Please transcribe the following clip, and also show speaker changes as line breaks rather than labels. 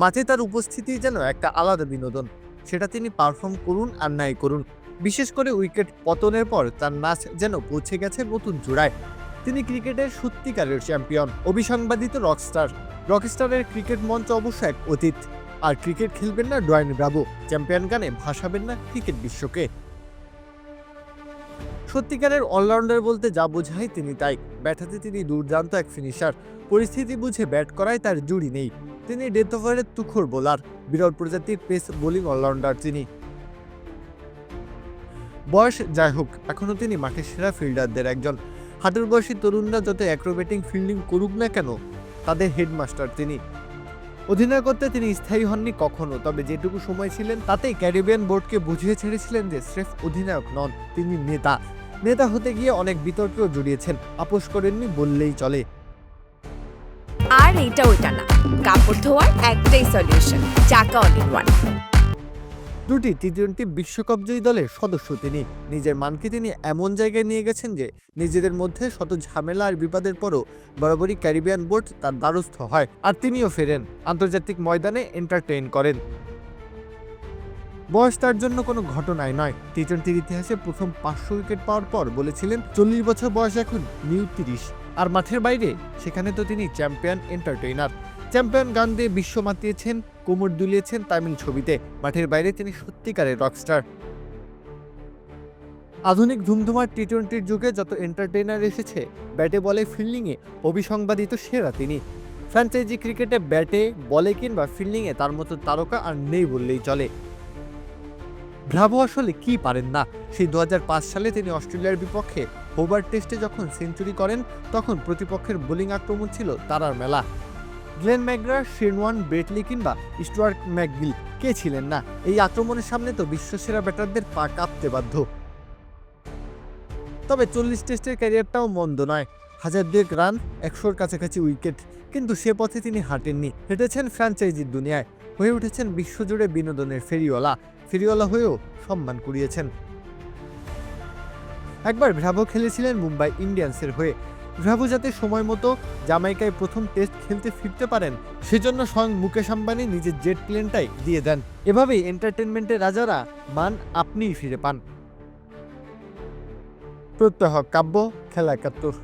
মাঠে তার উপস্থিতি যেন একটা আলাদা বিনোদন। সেটা তিনি পারফর্ম করুন আর নাই করুন। বিশেষ করে উইকেট পতনের পর তার নাচ যেন পৌঁছে গেছে নতুন জোড়ায়। তিনি ক্রিকেটের সত্যিকারের চ্যাম্পিয়ন অবিসংবাদিত রকস্টার রকস্টারের ক্রিকেট মঞ্চ অবশ্য এক অতীত। আর ক্রিকেট খেলবেন না ড্রয়েন ব্রাভো চ্যাম্পিয়ন গানে ভাসাবেন না ক্রিকেট বিশ্বকে। সত্যিকারের অলরাউন্ডার বলতে যা বোঝায় তিনি তাই। ব্যাটাতে তিনি দুর্দান্ত এক ফিনিশার পরিস্থিতি বুঝে ব্যাট করায় তার জুড়ি নেই। তিনি ডেথ ওভারের তুখর বোলার, বিরল প্রজাতির পেস বোলিং অলরাউন্ডার তিনি। বয়স যাই হোক এখনও তিনি মাঠের সেরা ফিল্ডারদের একজন। হাটের বয়সী তরুণরা যত অ্যাক্রোবেটিং ফিল্ডিং করুক না কেন, তাদের হেডমাস্টার তিনি। অধিনায়কত্বে তিনি স্থায়ী হননি কখনো, তবে যেটুকু সময় ছিলেন তাতেই ক্যারিবিয়ান বোর্ডকে বুঝিয়ে ছেড়েছিলেন যে স্রেফ অধিনায়ক নন, তিনি নেতা। নেতা হতে গিয়ে অনেক বিতর্কেও জড়িয়েছেন, আপোষ করেননি বললেই চলে।
আর এইটা ওইটা না। কাপড় ধোয়ার একটাই সলিউশন চাকা অল ইন ওয়ান
দুটি টি টোয়েন্টি বিশ্বকাপ জয়ী দলের সদস্য তিনি। নিজের মানকে তিনি এমন জায়গায় নিয়ে গেছেন যে, নিজেদের মধ্যে শত ঝামেলা আর বিপদের পরও বরাবরই ক্যারিবিয়ান বোর্ড তার দ্বারস্থ হয় আর তিনিও ফেরেন, আন্তর্জাতিক ময়দানে এন্টারটেইন করেন। বয়স তার জন্য কোনো ঘটনাই নয়। টি টোয়েন্টির ইতিহাসে প্রথম পাঁচশো উইকেট পাওয়ার পর বলেছিলেন, চল্লিশ বছর বয়স এখন, নিউ তিরিশ। আর মাঠের বাইরে, সেখানে তো তিনি চ্যাম্পিয়ন এন্টারটেইনার। চ্যাম্পিয়ন গান দিয়ে বিশ্ব মাতিয়েছেন কোমর দুলিয়েছেন তামিল ছবিতে। মাঠের বাইরে তিনি সত্যিকারের রকস্টার। আধুনিক ধুমধুমার টি টোয়েন্টির যুগে যত এন্টারটেইনার এসেছে, ব্যাটে বলে ফিল্ডিংয়ে অবিসংবাদিত সেরা তিনি। ফ্র্যাঞ্চাইজি ক্রিকেটে ব্যাটে, বলে কিংবা ফিল্ডিংয়ে তার মতো তারকা আর নেই বললেই চলে। ব্রাভো আসলে কি পারেন না? সেই দু হাজার পাঁচ সালে তিনি অস্ট্রেলিয়ার বিপক্ষে হোবার টেস্টে যখন সেঞ্চুরি করেন, তখন প্রতিপক্ষের বোলিং আক্রমণ ছিল তারার মেলা। Glenn McGrath Shane Warne Brett Lee কিংবা স্টুয়ার্ট ম্যাকগিল কে ছিলেন না? এই আক্রমণের সামনে তো বিশ্বসেরা ব্যাটারদের পা কাঁপতে বাধ্য। তবে চল্লিশ টেস্টের ক্যারিয়ারটাও মন্দ নয়। হাজার দুয়েক রান, একশোর কাছাকাছি উইকেট। কিন্তু সে পথে তিনি হাঁটেননি। হেঁটেছেন ফ্র্যাঞ্চাইজির দুনিয়ায়। হয়ে উঠেছেন বিশ্বজুড়ে বিনোদনের ফেরিওয়ালা। ফেরিওয়ালা হয়েও সম্মান কুড়িয়েছেন। একবার ভ্রাভো খেলেছিলেন মুম্বাই ইন্ডিয়ান্সের হয়ে। ভ্রাভো যাতে সময় মতো জামাইকায় প্রথম টেস্ট খেলতে ফিরতে পারেন, সেজন্য স্বয়ং মুকেশ আম্বানি নিজের জেট প্লেনটাই দিয়ে দেন। এভাবেই এন্টারটেনমেন্টের রাজারা মান আপনিই ফিরে পান। প্রত্যহ কাব্য, খেলা একাত্তর।